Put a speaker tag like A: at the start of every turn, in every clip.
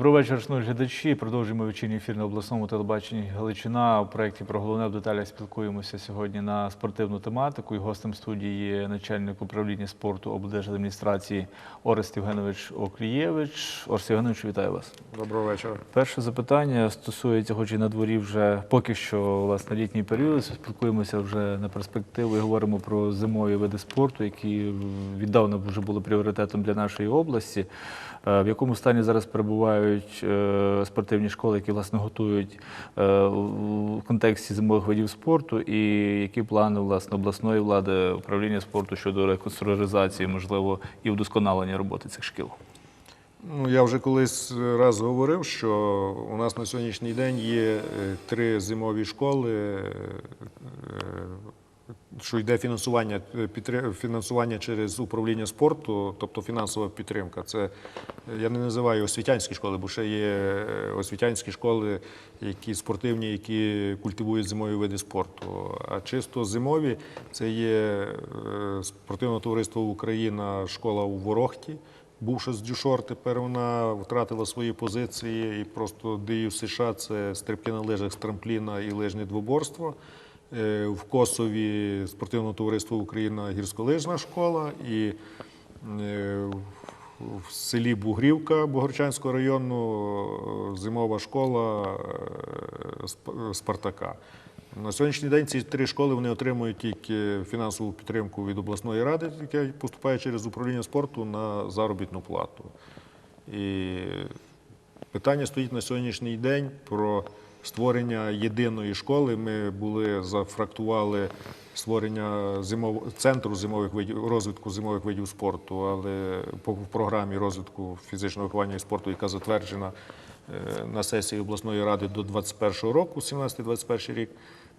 A: Добрий вечір, шановні глядачі. Продовжуємо вечірній ефір на обласному телебаченні Галичина. У проєкті про головне в деталях спілкуємося сьогодні на спортивну тематику. І гостем студії є начальник управління спорту облдержадміністрації Орест Євгенович Оклієвич. Орест Євгенович, вітаю вас.
B: Доброго вечора.
A: Перше запитання стосується, хоч і на дворі вже поки що власне літній період. Спілкуємося вже на перспективу і говоримо про зимові види спорту, які віддавна вже були пріоритетом для нашої області. Е, В якому стані зараз перебувають е, спортивні школи, які власне готують е, в контексті зимових видів спорту, і які плани власне обласної влади управління спорту щодо реконструктуризації, можливо, і вдосконалення роботи цих шкіл?
B: Ну, я вже колись раз говорив, що у нас на сьогоднішній день є три зимові школи, що йде фінансування, е, фінансування через управління спорту, тобто фінансова підтримка. Це я не називаю освітянські школи, бо ще є е, освітянські школи, які спортивні, які культивують зимові види спорту. А чисто зимові це є е, спортивне товариство Україна, школа у Ворохті. Бувши з Дюшор, тепер вона втратила свої позиції і просто дію США це стрибки на лижах з трампліна і лижне двоборство. Е, В Косові спортивне товариство Україна гірськолижна школа і е, в- селі Бугрівка Богорчанського району е, зимова школа Спартака. На сьогоднішній день ці три школи вони отримують тільки фінансову підтримку від обласної ради, яка поступає через управління спорту на заробітну плату. І питання стоїть на сьогоднішній день про створення єдиної школи. Ми були зафрактували створення зимов... центру зимових видів розвитку зимових видів спорту, але в програмі розвитку фізичного виховання і спорту, яка затверджена е, на сесії обласної ради до 2021 року, 17-21 рік.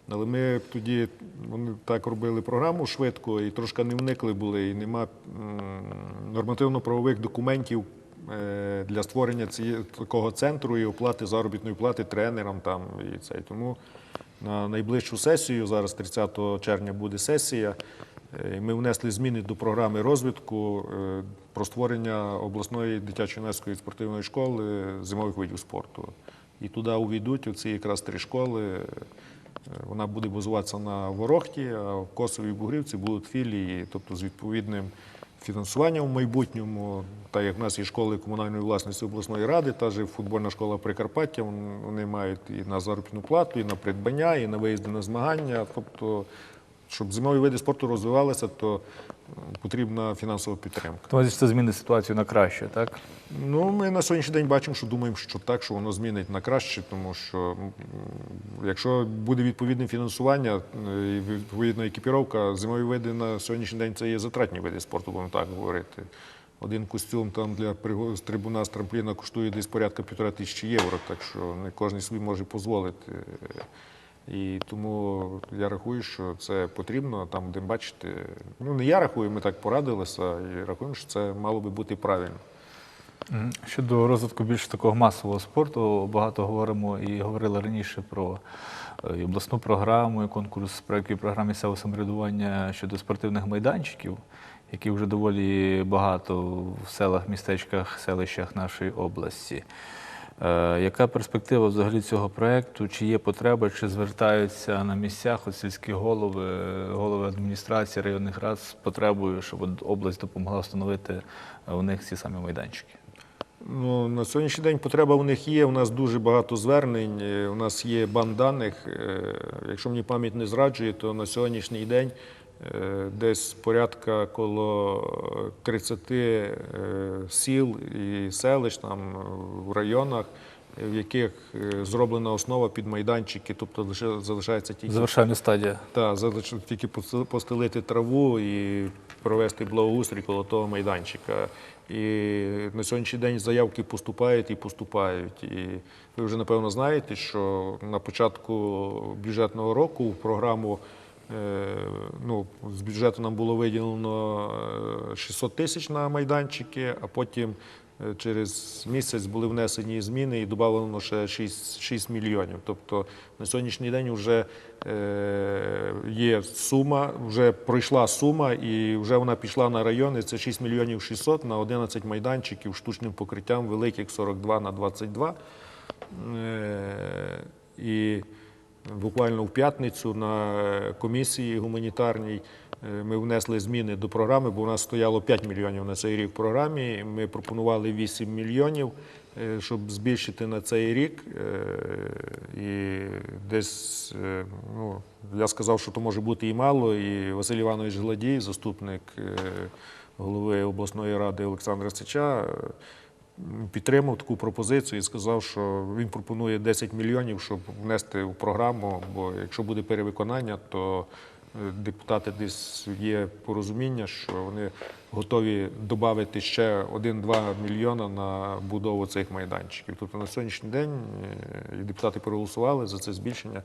B: Але ми тоді вони так робили програму швидко і трошки не вникли були, і нема нормативно-правових документів для створення цієї такого центру і оплати заробітної плати тренерам там і це. Тому на найближчу сесію, зараз 30 червня буде сесія. е, Ми внесли зміни до програми розвитку е, про створення обласної дитячо-юнацької спортивної школи зимових видів спорту. І туди увійдуть оці якраз три школи. Е, Вона буде базуватися на Ворохті, а в Косові і Бугрівці будуть філії, тобто з відповідним фінансуванням в майбутньому. Та як в нас є школи комунальної власності обласної ради, та ж футбольна школа Прикарпаття, вони мають і на заробітну плату, і на придбання, і на виїзди на змагання. Тобто, щоб зимові види спорту розвивалися, то потрібна фінансова підтримка.
A: Тому це змінить ситуацію на краще, так?
B: Ну, ми на сьогоднішній день бачимо, що думаємо, що так, що воно змінить на краще, тому що якщо буде відповідне фінансування е, і відповідна екіпіровка, зимові види на сьогоднішній день це є затратні види спорту, будемо так говорити. Один костюм там для трибуна з трампліна коштує десь порядка півтора тисячі євро, так що не кожен собі може дозволити. І тому я рахую, що це потрібно там, де бачите. Ну не я рахую, ми так порадилися і рахуємо, що це мало би бути правильно.
A: Щодо розвитку більш такого масового спорту, багато говоримо і говорили раніше про е, і обласну програму, і конкурс проєктів програм місцевого самоврядування щодо спортивних майданчиків, які вже доволі багато в селах, містечках, селищах нашої області. Е, Яка перспектива взагалі цього проєкту? Чи є потреба, чи звертаються на місцях от сільські голови, голови адміністрації районних рад з потребою, щоб область допомогла встановити е, у них ці самі майданчики?
B: Ну, на сьогоднішній день потреба у них є. У нас дуже багато звернень. е, У нас є бан даних. Якщо мені пам'ять не зраджує, то на сьогоднішній день десь порядка коло 30 е, сіл і селищ там в районах, е, в яких е, зроблена основа під майданчики, тобто лише залишається тільки
A: Завершальна стадія.
B: та залиш- тільки постелити траву і провести благоустрій коло того майданчика. І на сьогоднішній день заявки поступають і поступають. І ви вже напевно знаєте, що на початку бюджетного року в програму е, ну, з бюджету нам було виділено е, 600 тисяч на майданчики, а потім е, через місяць були внесені зміни і додано ще 6, 6 мільйонів. Тобто на сьогоднішній день вже е, є сума, вже пройшла сума, і вже вона пішла на райони. Це 6 мільйонів 600 на 11 майданчиків штучним покриттям великих 42 на 22. Е, І буквально в п'ятницю на комісії гуманітарній е, ми внесли зміни до програми, бо у нас стояло 5 мільйонів на цей рік в програмі. Ми пропонували 8 мільйонів, е, щоб збільшити на цей рік. Е, І десь е, ну, я сказав, що то може бути і мало. І Василь Іванович Гладій, заступник е, голови обласної ради Олександра Сича, е, підтримав таку пропозицію і сказав, що він пропонує 10 мільйонів, щоб внести в програму. Бо якщо буде перевиконання, то е, депутати десь є порозуміння, що вони готові додати ще 1-2 мільйона на будову цих майданчиків. Тобто на сьогоднішній день е, депутати проголосували за це збільшення.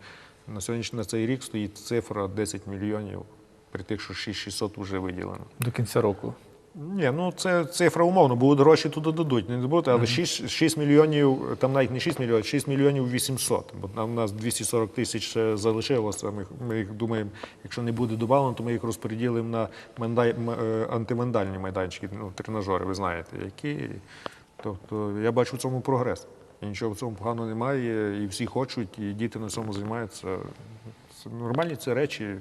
B: На сьогоднішній на цей рік стоїть цифра 10 мільйонів, при тих, що 6600 вже виділено.
A: До кінця року.
B: Ні, ну це цифра умовно, бо гроші туди дадуть, не буде, але 6, 6 мільйонів, там навіть не 6 мільйонів, 6 мільйонів 800, бо там у нас 240 тисяч ще залишилося. Ми, ми їх думаємо, якщо не буде добавлено, то ми їх розподілимо на мендай, м- е, антимандальні майданчики, ну, тренажери, ви знаєте, які. Тобто я бачу в цьому прогрес. І нічого в цьому поганого немає, і всі хочуть, і діти на цьому займаються. Це нормальні це речі.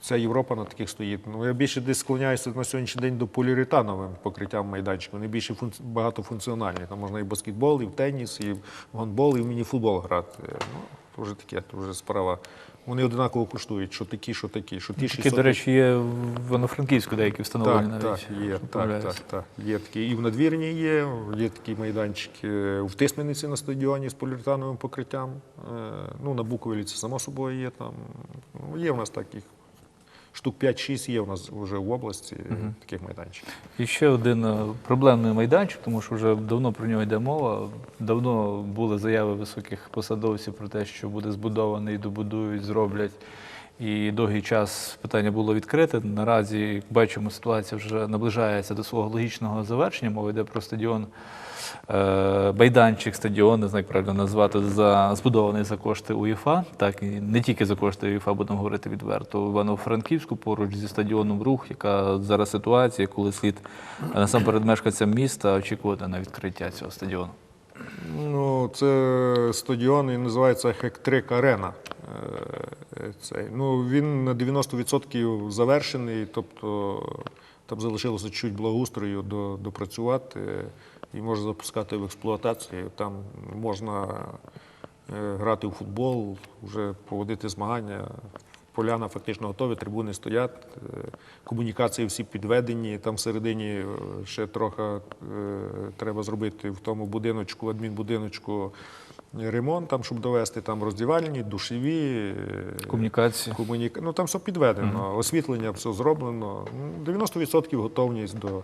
B: Вся Європа на таких стоїть. Ну, я більше десь склоняюся на сьогоднішній день до поліуретановим покриттям майданчиків. Вони більше функці... багатофункціональні. Там можна і в баскетбол, і в теніс, і в гандбол, і в мініфутбол грати. Ну, то вже таке, то вже справа. Вони однаково коштують, що такі, що такі, що ті
A: Такі,
B: 600
A: до речі, є в Івано-Франківську деякі встановлені
B: так,
A: навіть.
B: так, є, так, так, так. Є такі. І в надвірні є, є такі майданчики в Тисмениці на стадіоні з поліуретановим покриттям. Е, Ну, на Буковелі це само собою є там. Ну, є в нас таких. Штук 5-6 є в нас вже в області таких майданчиків.
A: І ще один е, проблемний майданчик, тому що вже давно про нього йде мова. Давно були заяви високих посадовців про те, що буде збудований, добудують, зроблять. І довгий час питання було відкрите. Наразі, як бачимо, ситуація вже наближається до свого логічного завершення. Мова йде про стадіон, е, майданчик, стадіон, не знаю, як правильно назвати, за, збудований за кошти УЄФА. Так, і не тільки за кошти УЄФА, будемо говорити відверто. В Івано-Франківську поруч зі стадіоном Рух, яка зараз ситуація, коли слід е, насамперед мешканцям міста очікувати на відкриття цього стадіону.
B: Ну, це стадіон і називається Хектрик Арена. Е, Цей. Ну, він на 90% завершений, тобто там залишилося чуть благоустрою до, допрацювати і можна запускати в експлуатацію. Там можна е, грати у футбол, вже проводити змагання. Поляна фактично готові, трибуни стоять, е, комунікації всі підведені. Там всередині е, ще трохи е, треба зробити в тому будиночку, адмінбудиночку ремонт, там, щоб довести там роздівальні, душові. е,
A: Комунікації.
B: Комуніка... Ну там все підведено, освітлення, все зроблено. Ну, 90% готовність до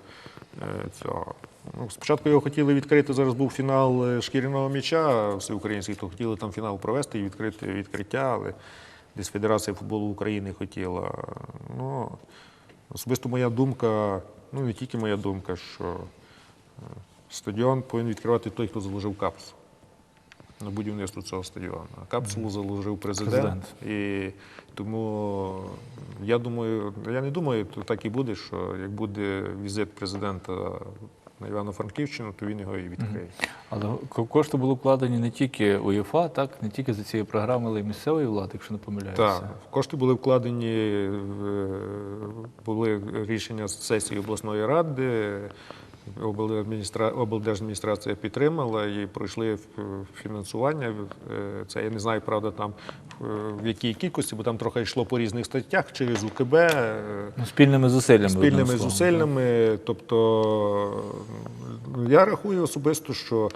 B: цього. Ну, спочатку його хотіли відкрити. Зараз був фінал шкіряного м'яча всеукраїнський, то хотіли там фінал провести і відкрити відкриття, але десь Федерація футболу України хотіла. Ну, особисто моя думка, ну не тільки моя думка, що е, стадіон повинен відкривати той, хто заложив капсулу на будівництво цього стадіону. А капсулу заложив президент. І тому я думаю, я не думаю, то так і буде, що як буде візит президента на Івано-Франківщину, то він його і відкриє.
A: Але ко- кошти були вкладені не тільки УЄФА, так, не тільки за цією програмою, але й місцевої влади, якщо не помиляюся.
B: Так, кошти були вкладені, були рішення з сесії обласної ради. Облдержадміністрація підтримала і пройшли фінансування. Е, Це я не знаю, правда, там е, в якій кількості, бо там трохи йшло по різних статтях через УКБ. е,
A: Ну, спільними зусиллями.
B: спільними зусиллями. Тобто я рахую особисто, що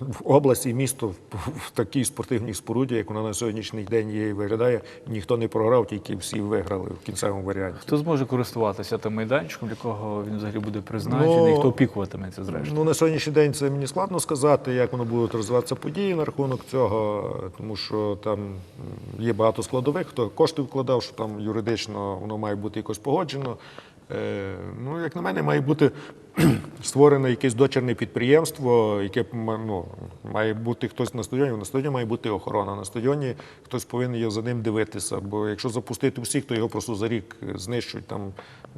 B: в області місто в, в такій спортивній споруді, як вона на сьогоднішній день є і виглядає, ніхто не програв, тільки всі виграли в кінцевому варіанті.
A: Хто зможе користуватися тим майданчиком, для кого він взагалі буде призначений,
B: Ну,
A: хто опікуватиметься зрештою?
B: Ну, на сьогоднішній день це мені складно сказати, як воно будуть розвиватися події на рахунок цього, тому що там є багато складових, хто кошти вкладав, що там юридично воно має бути якось погоджено. Е, ну, як на мене, має бути створене якесь дочерне підприємство, яке ну, має бути хтось на стадіоні. На стадіоні має бути охорона. На стадіоні хтось повинен за ним дивитися. Бо якщо запустити всіх, то його просто за рік знищують. Там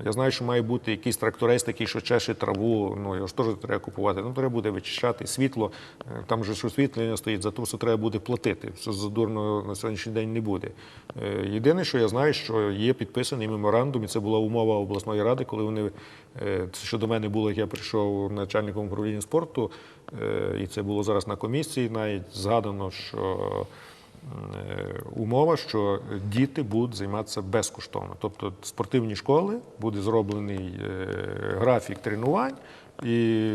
B: я знаю, що має бути якийсь тракторист, який що чеше траву. Ну його ж теж треба купувати. Ну треба буде вичищати світло. Е, Там же ж освітлення стоїть, за те, що треба буде платити. Все задурно на сьогоднішній день не буде. Е, Єдине, що я знаю, що є підписаний меморандум, і це була умова обласної ради, коли вони е, це що до мене було, як я прийшов начальником управління спорту, е, і це було зараз на комісії. Навіть згадано, що е, умова, що діти будуть займатися безкоштовно. Тобто спортивні школи буде зроблений е, графік тренувань. І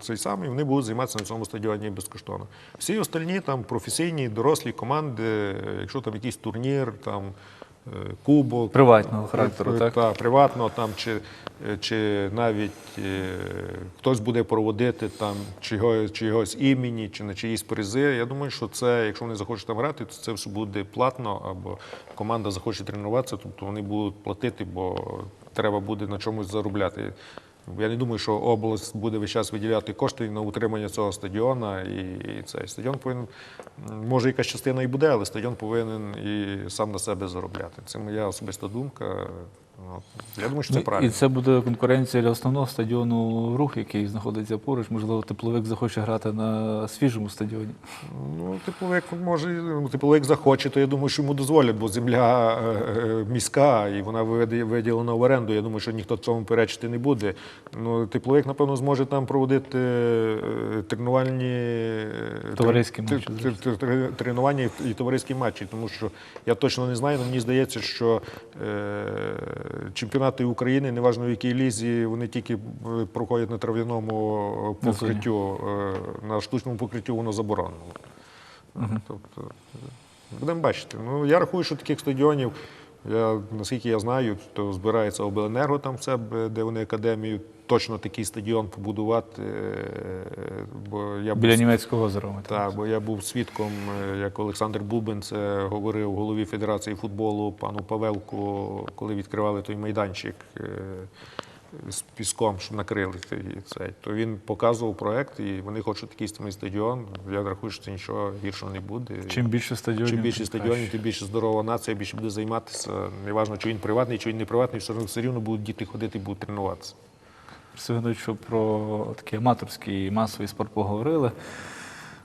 B: цей самий вони будуть займатися на цьому стадіоні безкоштовно. Всі остальні там професійні, дорослі команди, якщо там якийсь турнір, там кубок
A: Приватного характеру,
B: е,
A: так?
B: та, приватного там чи, е, чи навіть е, хтось буде проводити там чогось, чогось імені, чи на чиїсь призи. Я думаю, що це, якщо вони захочуть там грати, то це все буде платно, або команда захоче тренуватися, тобто вони будуть платити, бо треба буде на чомусь заробляти. Я не думаю, що область буде весь час виділяти кошти на утримання цього стадіона. І, цей стадіон повинен, може, якась частина і буде, але стадіон повинен і сам на себе заробляти. Це моя особиста думка. Я думаю, що це
A: Ну,
B: правильно.
A: І це буде конкуренція для основного стадіону рух, який знаходиться поруч. Можливо, тепловик захоче грати на свіжому стадіоні.
B: Ну, тепловик може, ну, тепловик захоче, то я думаю, що йому дозволять, бо земля е, е, міська і вона виділена в оренду. Я думаю, що ніхто цьому перечити не буде. Ну, тепловик, напевно, зможе там проводити е, тренувальні
A: Товариські матчі,
B: тр- тр- тр- тренування і- товариські матчі, тому що я точно не знаю, але мені здається, що чемпіонати України, неважно в якій лізі, вони тільки е, проходять на трав'яному покриттю, е, на штучному покриттю воно заборонено. Тобто, будемо бачити. Ну, я рахую, що таких стадіонів, я, наскільки я знаю, то збирається обленерго там в себе, де вони академію, точно такий стадіон побудувати. е, Бо я був
A: Біля німецького озера.
B: так, бо я був свідком, е, як Олександр Бубен це говорив голові Федерації футболу пану Павелку, коли відкривали той майданчик е, з піском, що накрили цей, цей. То він показував проект, і вони хочуть такий самий стадіон. Я рахую, що це нічого гіршого не буде.
A: Чим більше стадіонів,
B: Чим більше стадіонів, тим більше здорова нація, більше буде займатися. Неважно, чи він приватний, чи він не приватний, все одно все рівно будуть діти ходити і будуть тренуватися.
A: Сьогодні, що про такий аматорський масовий спорт поговорили.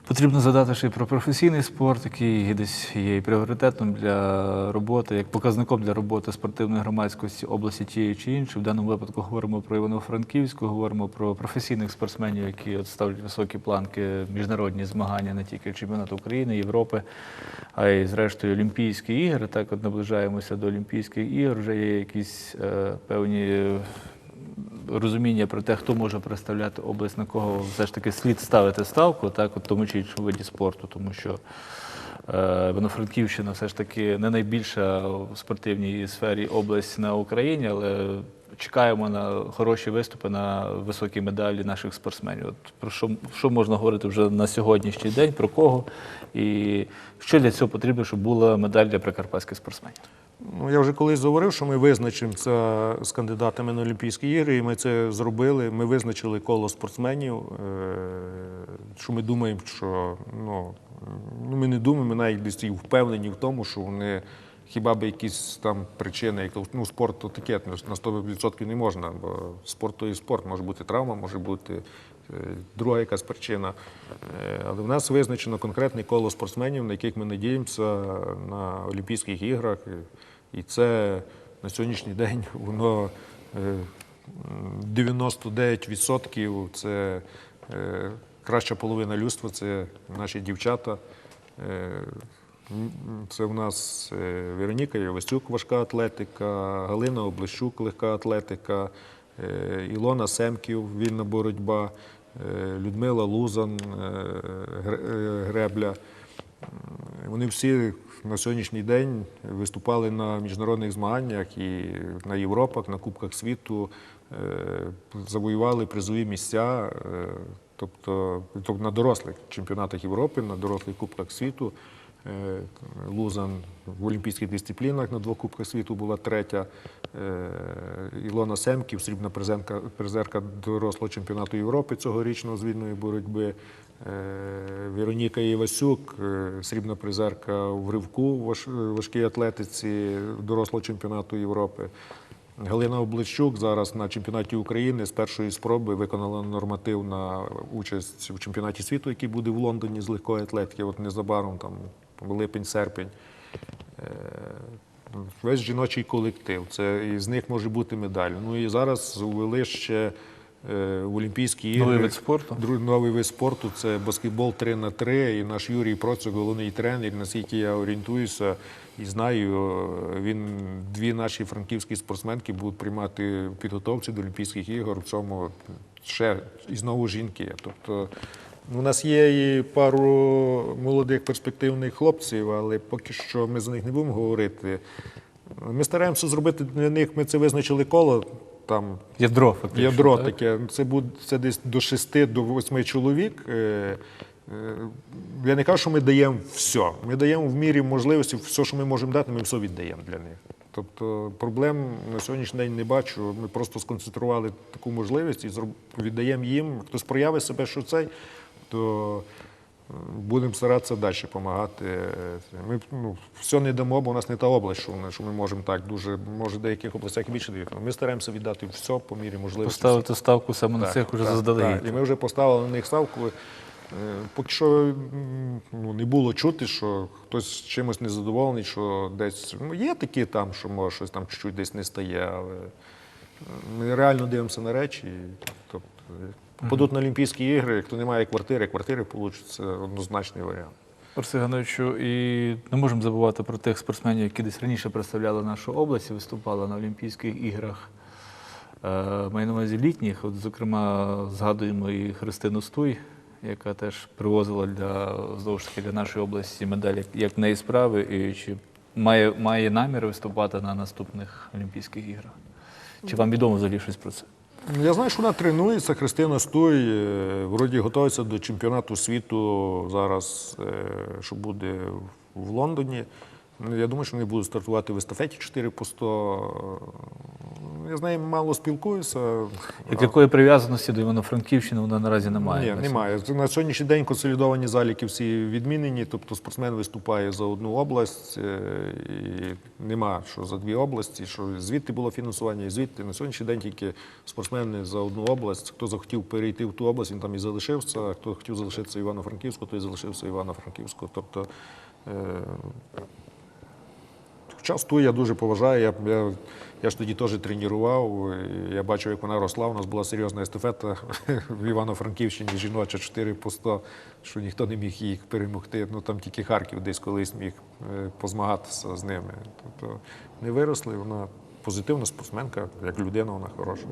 A: Потрібно згадати ще й про професійний спорт, який десь є і пріоритетом для роботи, як показником для роботи спортивної громадськості області тієї чи іншої. В даному випадку говоримо про Івано-Франківську, говоримо про професійних спортсменів, які от ставлять високі планки, міжнародні змагання не тільки чемпіонат України, Європи, а й зрештою Олімпійські ігри. Так, от наближаємося до Олімпійських ігор. Вже є якісь е, певні розуміння про те, хто може представляти область, на кого все ж таки слід ставити ставку, так, от тому чи іншому виді спорту, тому що е, Івано-Франківщина все ж таки не найбільша в спортивній сфері область на Україні, але чекаємо на хороші виступи, на високі медалі наших спортсменів. От про що, що можна говорити вже на сьогоднішній день, про кого і що для цього потрібно, щоб була медаль для прикарпатських спортсменів?
B: Ну, я вже колись говорив, що ми визначимо це з кандидатами на Олімпійські ігри, і ми це зробили. Ми визначили коло спортсменів, е, що ми думаємо, що ну, ну ми не думаємо, ми навіть десь і впевнені в тому, що вони хіба би якісь там причини, як ну, спорт то таке на 100% не можна, бо спорт то і спорт, може бути травма, може бути друга якась причина. Е, Але в нас визначено конкретне коло спортсменів, на яких ми надіємося на Олімпійських іграх. І це на сьогоднішній день воно е, 99% це е, краща половина людства, це наші дівчата. Е, Це в нас е, Вероніка Євасюк, важка атлетика, Галина Облещук, легка атлетика, е, Ілона Семків, вільна боротьба, е, Людмила Лузан, е, е, гребля. Вони всі на сьогоднішній день виступали на міжнародних змаганнях і на Європах, на Кубках світу, е, завоювали призові місця, е, тобто, тобто на дорослих чемпіонатах Європи, на дорослих Кубках світу. Е, Лузан в олімпійських дисциплінах на двох Кубках світу була третя. Е, Ілона Семків, срібна призерка, дорослого чемпіонату Європи цьогорічного з вільної боротьби. Е, Вероніка Івасюк, е, срібна призерка в ривку в важкій атлетиці дорослого чемпіонату Європи. Галина Облищук зараз на чемпіонаті України з першої спроби виконала норматив на участь у чемпіонаті світу, який буде в Лондоні з легкої атлетики. От незабаром там липень-серпень. Весь жіночий колектив. Це і з них може бути медаль. Ну і зараз ввели ще е, в Олімпійські ігри.
A: Новий вид спорту.
B: Новий вид спорту це баскетбол 3 на 3 І наш Юрій Процик, головний тренер, наскільки я орієнтуюся і знаю, він дві наші франківські спортсменки будуть приймати підготовці до Олімпійських ігор. В цьому ще і знову жінки. Тобто у нас є і пару молодих перспективних хлопців, але поки що ми за них не будемо говорити. Ми стараємося зробити для них. Ми це визначили коло там
A: Ядро, фактично.
B: Ядро
A: так?
B: таке. Це буде це десь до 6 до 8 чоловік. Е, е, Я не кажу, що ми даємо все. Ми даємо в мірі можливості, все, що ми можемо дати, ми все віддаємо для них. Тобто проблем на сьогоднішній день не бачу. Ми просто сконцентрували таку можливість і віддаємо їм. Хтось проявить себе, що цей, то е, будемо старатися далі допомагати. Ми ну, все не дамо, бо у нас не та область, що, ми- що ми можемо так дуже, може, в деяких областях більше дають. Ми стараємося віддати все по мірі можливості.
A: Поставити ставку саме на цих уже заздалегідь.
B: І ми вже поставили на них ставку. Е, Поки що ну, не було чути, що хтось чимось незадоволений, що десь ну, є такі там, що може щось там чуть-чуть десь не стає, але е, ми реально дивимося на речі. Тобто, е, попадуть на Олімпійські ігри, хто не має квартири, квартири получать, це однозначний варіант.
A: Борису Гановичу, і не можемо забувати про тих спортсменів, які десь раніше представляли нашу область і виступали на Олімпійських іграх. Е, Маю на увазі літніх. От, зокрема, згадуємо і Христину Стуй, яка теж привозила для знову ж таки для нашої області медаль, як в неї справи, і чи має, має намір виступати на наступних Олімпійських іграх? Чи вам відомо взагалі щось про це?
B: Я знаю, що вона тренується. Христина Стуй е, вроді готується до чемпіонату світу зараз, е, що буде в Лондоні. Ну, Я думаю, що вони будуть стартувати в естафеті 4 по 100. Я з нею мало спілкуюся.
A: Як якої прив'язаності до Івано-Франківщини вона наразі немає?
B: Ні, немає. На сьогоднішній день консолідовані заліки всі відмінені, тобто спортсмен виступає за одну область, е, і нема що за дві області, що звідти було фінансування, і звідти. На сьогоднішній день тільки спортсмени за одну область. Хто захотів перейти в ту область, він там і залишився, а хто хотів залишитися Івано-Франківську, той залишився Івано-Франківську. Тобто, Хоча я дуже поважаю. Я, я, я ж тоді теж тренував. Я бачив, як вона росла. У нас була серйозна естафета в Івано-Франківщині жіноча 4 по 100, що ніхто не міг їх перемогти. Ну там тільки Харків десь колись міг е, позмагатися з ними. Тобто не виросли. Вона позитивна спортсменка, як людина, вона хороша.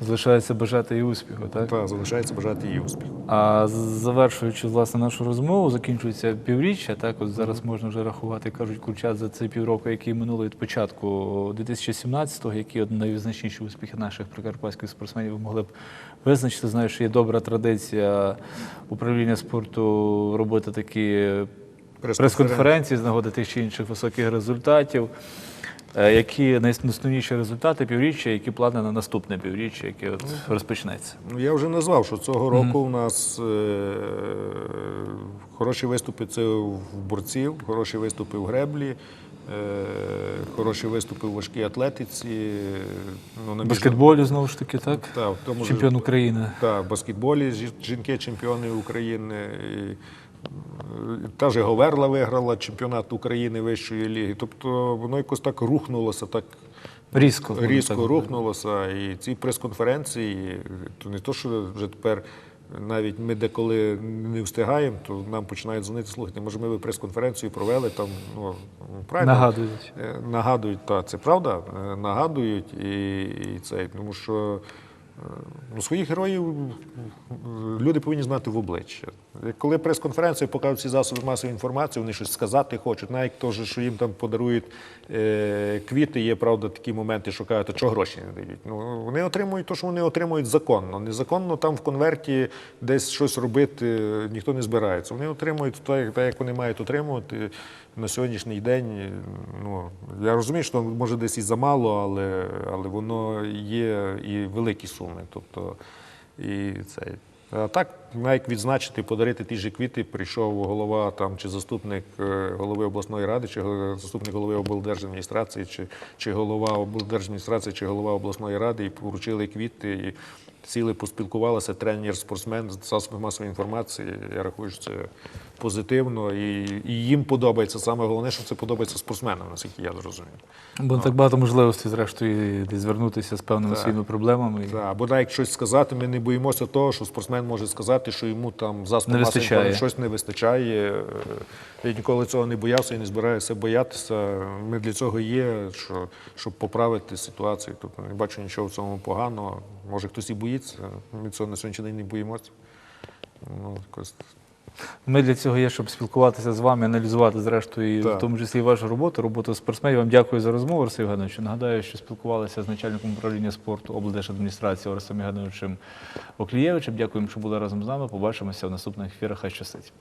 A: Залишається бажати і успіху, так?
B: Та залишається бажати їй успіху.
A: А завершуючи власне нашу розмову, закінчується півріччя. Так, от зараз можна вже рахувати, кажуть, курчат за цей півроку, який минули від початку 2017-го, які от найвизначніші успіхи наших прикарпатських спортсменів ви могли б визначити. Знаю, що є добра традиція управління спорту робити такі прес-конференції з нагоди тих чи інших високих результатів. Е, Які найосновніші результати півріччя, які плани на наступне півріччя, яке от розпочнеться?
B: Ну, я вже назвав, що цього року у нас е, хороші виступи це в борців, хороші виступи в греблі, е, хороші виступи в важкій атлетиці. Ну, на
A: баскетболі знову ж таки, так?
B: Та, в тому ж-
A: Чемпіон України.
B: Та, в баскетболі жінки чемпіони України. І, та же Говерла виграла чемпіонат України вищої ліги. Тобто воно якось так рухнулося, так
A: Різко.
B: різко
A: так
B: рухнулося. І ці прес-конференції, то не то, що вже тепер навіть ми деколи не встигаємо, то нам починають дзвонити, слухайте, може, ми ви прес-конференцію провели там. Ну, правильно,
A: Нагадують.
B: Е, Нагадують, так, це правда, е, нагадують і, і це, тому що Ну, своїх героїв люди повинні знати в обличчя. Коли прес-конференцію покажуть всі засоби масової інформації, вони щось сказати хочуть. Навіть теж, що їм там подарують е, квіти, є правда такі моменти, що кажуть, а чого гроші не дають. Ну, вони отримують те, що вони отримують законно. Незаконно там в конверті десь щось робити ніхто не збирається. Вони отримують так, як вони мають отримувати на сьогоднішній день. Ну, я розумію, що може десь і замало, але, але воно є і великі суми. Тобто, і це. А так, навіть відзначити, подарити ті ж квіти, прийшов голова там, чи заступник е, голови обласної ради, чи заступник голови облдержадміністрації, чи, чи голова облдержадміністрації, чи голова обласної ради, і поручили квіти. І сіли, поспілкувалися, тренер, спортсмен, засоби масової інформації. Я рахую, що це позитивно. І, і їм подобається. Саме головне, що це подобається спортсменам, наскільки я зрозумів.
A: Бо так багато можливостей, зрештою, звернутися з певними
B: Так.
A: своїми проблемами.
B: Так, або навіть щось сказати, ми не боїмося того, що спортсмен може сказати, що йому там
A: вистачає.
B: щось не вистачає. Е, Я ніколи цього не боявся і не збираюся боятися. Ми для цього є, що, щоб поправити ситуацію. Тобто не бачу нічого в цьому поганого. Може хтось і боїться. Ми цього на сьогоднішній день не боїмося. Ну, якось
A: Ми для цього є, щоб спілкуватися з вами, аналізувати зрештою,
B: Так.
A: в тому числі і вашу роботу, роботу спортсменів. Вам дякую за розмову, Арсій Євгенович. Нагадаю, що спілкувалися з начальником управління спорту облдержадміністрації Орисом Євгеновичем Оклієвичем. Дякуємо, що були разом з нами. Побачимося в наступних ефірах. Хай щастить.